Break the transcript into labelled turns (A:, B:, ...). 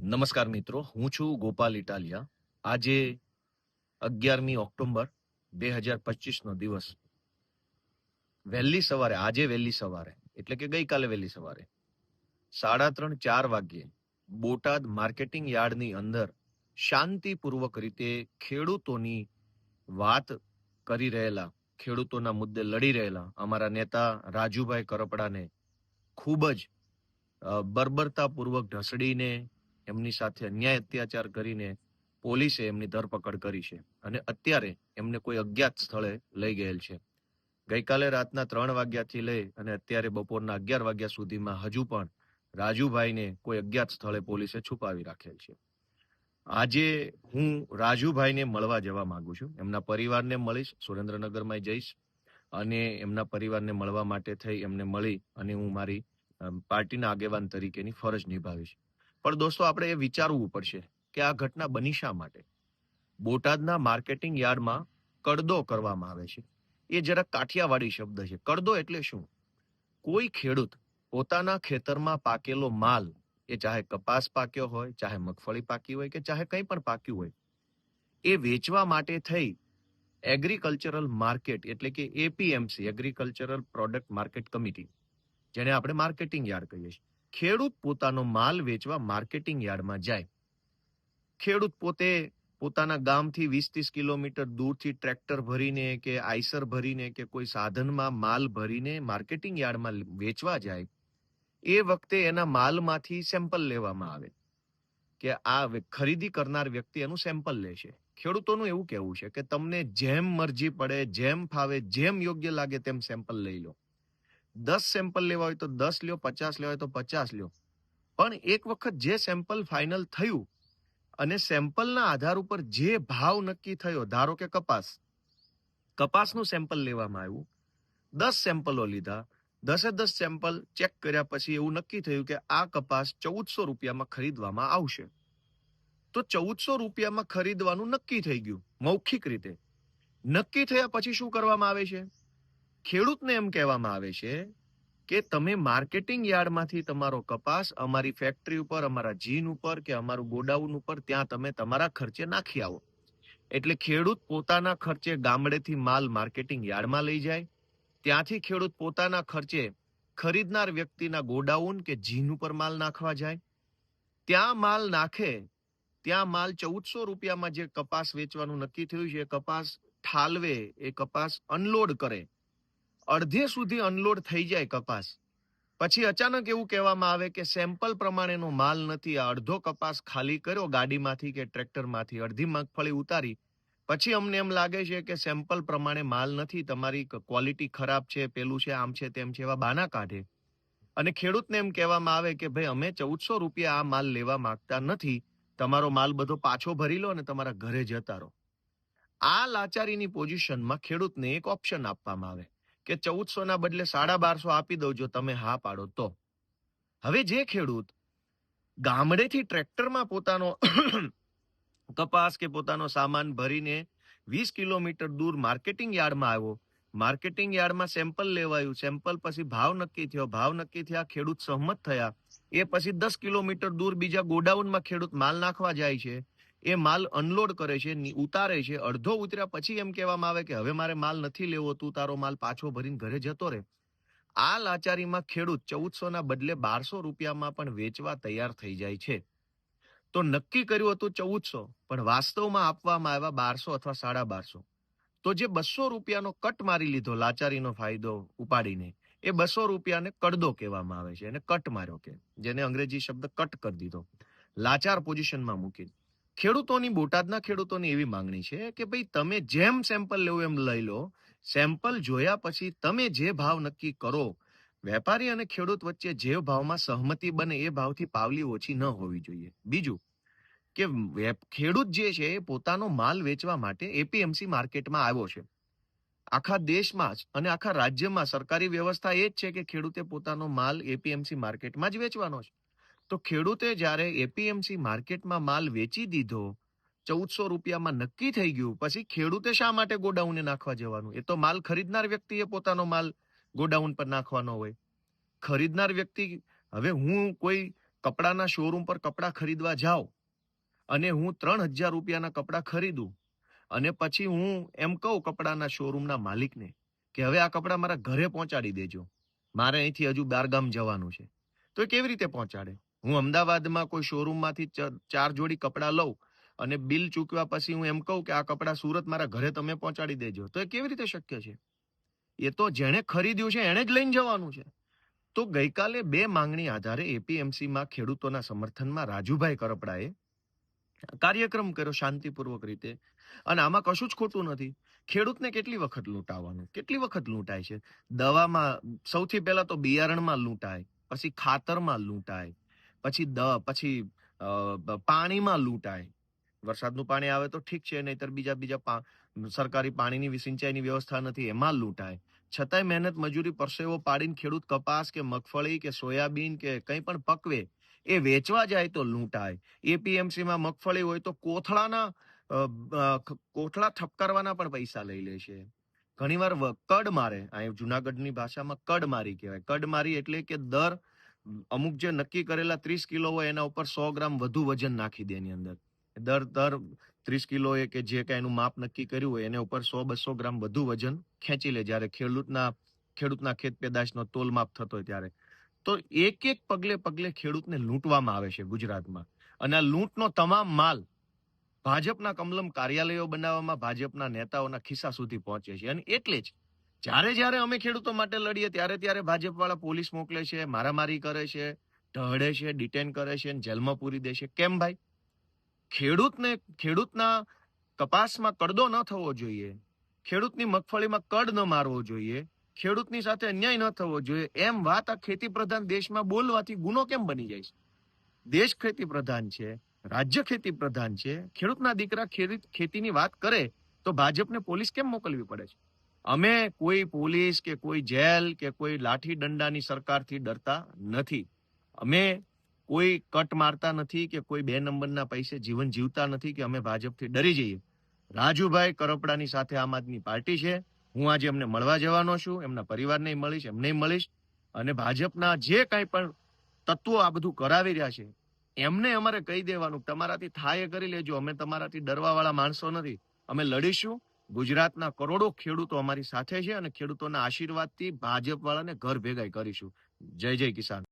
A: નમસ્કાર મિત્રો હું છું ગોપાલ ઇટાલિયા આજે અગિયારમી ઓક્ટોબર બે હજાર પચીસનો દિવસ વહેલી સવારે આજે વહેલી સવારે એટલે કે ગઈકાલે વહેલી સવારે સાડા ત્રણ ચાર વાગ્યે બોટાદ માર્કેટિંગ યાર્ડની અંદર શાંતિપૂર્વક રીતે ખેડૂતોની વાત કરી રહેલા ખેડૂતોના મુદ્દે લડી રહેલા અમારા નેતા રાજુભાઈ કરપડાને ખૂબ જ અ, બર્બરતાપૂર્વક ઢસડીને એમની સાથે અન્યાય અત્યાચાર કરીને પોલીસે એમની ધરપકડ કરી છે અને અત્યારે એમને કોઈ અજ્ઞાત સ્થળે લઈ ગયેલ છે. ગઈકાલે રાતના ત્રણ વાગ્યાથી લઈ અને અત્યારે બપોરના અગિયાર વાગ્યા સુધીમાં હજુ પણ રાજુભાઈને કોઈ અજ્ઞાત સ્થળે પોલીસે છુપાવી રાખેલ છે. આજે હું રાજુભાઈને મળવા જવા માંગુ છું. એમના પરિવારને મળીશ, સુરેન્દ્રનગરમાં જઈશ અને એમના પરિવારને મળવા માટે થઈ એમને મળી અને હું મારી પાર્ટીના આગેવાન તરીકેની ફરજ નિભાવીશ. પણ દોસ્તો, આપણે એ વિચારવું પડશે કે આ ઘટના બની શા માટે? બોટાદના માર્કેટિંગ યાર્ડમાં કડદો કરવામાં આવે છે. એ જરા કાઠિયાવાડી શબ્દ છે. કડદો એટલે શું? કોઈ ખેડૂત પોતાના ખેતરમાં પાકેલો માલ, એ ચાહે કપાસ પાક્યો હોય, ચાહે મગફળી પાકી હોય કે ચાહે કંઈ પણ પાક્યું હોય, એ વેચવા માટે થઈ એગ્રીકલ્ચરલ માર્કેટ એટલે કે APMC, agricultural product market committee, જેને આપણે માર્કેટિંગ યાર્ડ કહીએ છીએ. ખેડૂત પોતાનો માલ વેચવા માર્કેટિંગ યાર્ડમાં જાય. ખેડૂત પોતે પોતાના ગામથી વીસ ત્રીસ કિલોમીટર દૂરથી ટ્રેક્ટર ભરીને કે આઈસર ભરીને કે કોઈ સાધનમાં માલ ભરીને માર્કેટિંગ યાર્ડમાં વેચવા જાય, એ વખતે એના માલમાંથી સેમ્પલ લેવામાં આવે. કે આ ખરીદી કરનાર વ્યક્તિ એનું સેમ્પલ લેશે. ખેડૂતોનું એવું કહેવું છે કે તમને જેમ મરજી પડે, જેમ ફાવે, જેમ યોગ્ય લાગે તેમ સેમ્પલ લઈ લો. દસ સેમ્પલ લેવા હોય તો દસ લ્યો, પચાસ લેવા હોય તો પચાસ લ્યો. પણ એક વખત જે સેમ્પલ ફાઇનલ થયું અને સેમ્પલના આધાર ઉપર જે ભાવ નક્કી થયો, ધારો કે કપાસ. કપાસનું સેમ્પલ લેવામાં આવ્યું. દસ સેમ્પલો લીધા. દસે દસ સેમ્પલ ચેક કર્યા પછી એવું નક્કી થયું કે આ કપાસ ચૌદસો રૂપિયામાં ખરીદવામાં આવશે. તો ચૌદસો રૂપિયામાં ખરીદવાનું નક્કી થઈ ગયું, મૌખિક રીતે. નક્કી થયા પછી શું કરવામાં આવે છે? ખેડૂતને એમ કહેવામાં આવે છે કે તમે માર્કેટિંગ યાર્ડમાંથી તમારો કપાસ અમારી ફેક્ટરી ઉપર, અમારા જીન ઉપર કે અમારું ગોડાઉન ઉપર ત્યાં તમે તમારા ખર્ચે નાખી આવો. એટલે ખેડૂત પોતાના ખર્ચે ગામડેથી માલ માર્કેટિંગ યાર્ડમાં લઈ જાય. ત્યાંથી ખેડૂત પોતાના ખર્ચે ખરીદનાર વ્યક્તિના ગોડાઉન કે જીન ઉપર માલ નાખવા જાય. ત્યાં માલ નાખે, ત્યાં માલ ચૌદસો રૂપિયામાં જે કપાસ વેચવાનું નક્કી થયું છે, એ કપાસ ઠાલવે, એ કપાસ અનલોડ કરે. અડધે સુધી અનલોડ થઈ જાય કપાસ. પછી અચાનક એવું કહેવામાં આવે કે સેમ્પલ પ્રમાણેનો માલ નથી, આ અડધો કપાસ ખાલી કર્યો, ગાડીમાંથી કે ટ્રેક્ટરમાંથી અડધી મગફળી ઉતારી. પછી અમને એમ લાગે છે કે સેમ્પલ પ્રમાણે માલ નથી, તમારી ક્વોલિટી ખરાબ છે, પેલું છે, આમ છે, તેમ છે એવા બાના કાઢે. અને ખેડૂતને એમ કહેવામાં આવે કે ભાઈ, અમે ચૌદસો રૂપિયા આ માલ લેવા માંગતા નથી, તમારો માલ બધો પાછો ભરી લો અને તમારા ઘરે જતા રહો. આ લાચારીની પોઝિશનમાં ખેડૂતને એક ઓપ્શન આપવામાં આવે. કે ચૌદસો ના બદલે સાડા બારસો આપી દઉં જો તમે હા પાડો તો. હવે જે ખેડૂત ગામડેથી ટ્રેક્ટરમાં પોતાનો કપાસ કે પોતાનો સામાન ભરીને વીસ કિલોમીટર દૂર માર્કેટિંગ યાર્ડમાં આવ્યો. માર્કેટિંગ યાર્ડમાં સેમ્પલ લેવાયું. સેમ્પલ પછી ભાવ નક્કી થયો. ભાવ નક્કી થયા, ખેડૂત સહમત થયા. એ પછી દસ કિલોમીટર દૂર બીજા ગોડાઉનમાં ખેડૂત માલ નાખવા જાય છે. એ માલ અનલોડ કરે છે ઉતારે છે, અડધો ઉતર્યા પછી એમ કહેવામાં આવે કે, હવે મારે માલ નથી લેવો, તું તારો માલ પાછો ભરીને ઘરે જતો રહે. આ લાચારીમાં ખેડૂત ચૌદસો ના બદલે બારસો રૂપિયામાં પણ વેચવા તૈયાર થઈ જાય છે. તો નક્કી કર્યું હતું ચૌદસો, પણ વાસ્તવમાં આપવામાં આવ્યા બારસો અથવા સાડા બારસો. તો જે બસો રૂપિયાનો કટ મારી લીધો, લાચારીનો ફાયદો ઉપાડીને, એ બસો રૂપિયાને કડદો કહેવામાં આવે છે, એને કટ માર્યો કે, જેને અંગ્રેજી શબ્દ કટ કરી દીધો. લાચાર પોઝિશનમાં મૂકી ખેડૂતોની, બોટાદના ખેડૂતોની એવી માંગણી છે કે ભાઈ તમે જેમ સેમ્પલ લેવું એમ લઈ લો સેમ્પલ જોયા પછી તમે જે ભાવ નક્કી કરો, વેપારી અને ખેડૂત વચ્ચે જે ભાવમાં સહમતિ બને એ ભાવથી પાવલી ઓછી ન હોવી જોઈએ. બીજું કે ખેડૂત જે છે એ પોતાનો માલ વેચવા માટે એપીએમસી માર્કેટમાં આવ્યો છે. આખા દેશમાં જ અને આખા રાજ્યમાં સરકારી વ્યવસ્થા એ જ છે કે ખેડૂતે પોતાનો માલ એપીએમસી માર્કેટમાં જ વેચવાનો છે. તો ખેડૂતે જ્યારે એપીએમસી માર્કેટમાં માલ વેચી દીધો, ચૌદસો રૂપિયામાં નક્કી થઈ ગયું. પછી ખેડૂતે શા માટે ગોડાઉને નાખવા જવાનું? એ તો માલ ખરીદનાર વ્યક્તિએ પોતાનો માલ ગોડાઉન પર નાખવાનો હોય. ખરીદનાર વ્યક્તિ, હવે હું કોઈ કપડાના શોરૂમ પર કપડાં ખરીદવા જાઉં અને હું ત્રણ હજાર રૂપિયાના કપડાં ખરીદું અને પછી હું એમ કહું કપડાના શોરૂમના માલિકને કે, હવે આ કપડાં મારા ઘરે પહોંચાડી દેજો. મારે અહીંથી હજુ બારગામ જવાનું છે. તો એ કેવી રીતે પહોંચાડે? હું અમદાવાદમાં કોઈ શોરૂમમાંથી ચાર જોડી કપડાં લઉં અને બિલ ચૂકવ્યા પછી હું એમ કહું કે આ કપડાં સુરત મારા ઘરે તમે પહોંચાડી દેજો. તો એ કેવી રીતે શક્ય છે? એ તો જેણે ખરીદ્યું છે એણે જ લઈને જવાનું છે. તો ગઈકાલે બે માંગણી આધારે એપીએમસીમાં ખેડૂતોના સમર્થનમાં રાજુભાઈ કરપડાએ કાર્યક્રમ કર્યો શાંતિપૂર્વક રીતે. અને આમાં કશું જ ખોટું નથી. ખેડૂતને કેટલી વખત લૂંટાવાનું? કેટલી વખત લૂંટાય છે? દવામાં સૌથી પહેલા તો બિયારણમાં લૂંટાય, પછી ખાતરમાં લૂંટાય પછી દ, પછી પાણીમાં લૂંટાય. વરસાદનું પાણી આવે તો ઠીક છે, નહીતર બીજા બીજા સરકારી પાણીની સિંચાઈની વ્યવસ્થા નથી, એમાં લૂંટાય. છતાંય મહેનત મજૂરી પરસેવો પાડીને ખેડૂત કપાસ કે મગફળી કે સોયાબીન કે કંઈ પણ પકવે, એ વેચવા જાય તો લૂંટાય. એપીએમસીમાં મગફળી હોય તો કોથળાના કોથળા ઠપકારવાના પણ પૈસા લઈ લે છે. ઘણીવાર કડ મારે અહીં જુનાગઢની ભાષામાં કડ મારી કહેવાય. કડ મારી એટલે કે દર અમુક જે નક્કી કરેલા ત્રીસ કિલો હોય એના ઉપર સો ગ્રામ વધુ વજન નાખી દે એની અંદર. દર દર ત્રીસ કિલો એ કે જે કાંઈ એનું માપ નક્કી કર્યું હોય એના ઉપર સો, બસો ગ્રામ વધુ વજન ખેંચી લે જ્યારે ખેડૂતના ખેડૂતના ખેત પેદાશનો તોલ માપ થતો હોય ત્યારે. તો એક એક પગલે પગલે ખેડૂતને લૂંટવામાં આવે છે ગુજરાતમાં. અને આ લૂંટનો તમામ માલ ભાજપના કમલમ કાર્યાલયો બનાવવામાં ભાજપના નેતાઓના ખિસ્સા સુધી પહોંચે છે. અને એટલે જ જ્યારે જ્યારે અમે ખેડૂતો માટે લડીએ, ત્યારે ત્યારે ભાજપ વાળા પોલીસ મોકલે છે, મારામારી કરે છે ઢળે છે ડિટેન કરે છે જેલમાં પૂરી દે છે. કેમ ભાઈ? ખેડૂતને, ખેડૂતના કપાસમાં કડદો ન થવો જોઈએ. ખેડૂતની મગફળીમાં કડ ન મારવો જોઈએ. ખેડૂતની સાથે અન્યાય ન થવો જોઈએ. એમ વાત આ ખેતી પ્રધાન દેશમાં બોલવાથી ગુનો કેમ બની જાય છે? દેશ ખેતી પ્રધાન છે, રાજ્ય ખેતી પ્રધાન છે, ખેડૂતના દીકરા ખેતી ખેતીની વાત કરે તો ભાજપને પોલીસ કેમ મોકલવી પડે છે? અમે કોઈ પોલીસ કે કોઈ જેલ કે કોઈ લાઠી દંડાની સરકારથી ડરતા નથી. અમે કોઈ કટ મારતા નથી કે કોઈ બે નંબરના પૈસે જીવન જીવતા નથી કે અમે ભાજપથી ડરી જઈએ. રાજુભાઈ કરપડાની સાથે આમ આદમી પાર્ટી છે. હું આજે એમને મળવા જવાનો છું. એમના પરિવારને મળીશ, એમને મળીશ. અને ભાજપના જે કાંઈ પણ તત્વો આ બધું કરાવી રહ્યા છે, એમને અમારે કહી દેવાનું તમારાથી થાય કરી લેજો. અમે તમારાથી ડરવા વાળા માણસો નથી. અમે લડીશું. ગુજરાતના કરોડો ખેડૂતો અમારી સાથે છે અને ખેડૂતોના આશીર્વાદથી ભાજપ વાળાને ઘર ભેગાઈ કરીશું. જય જય કિસાન.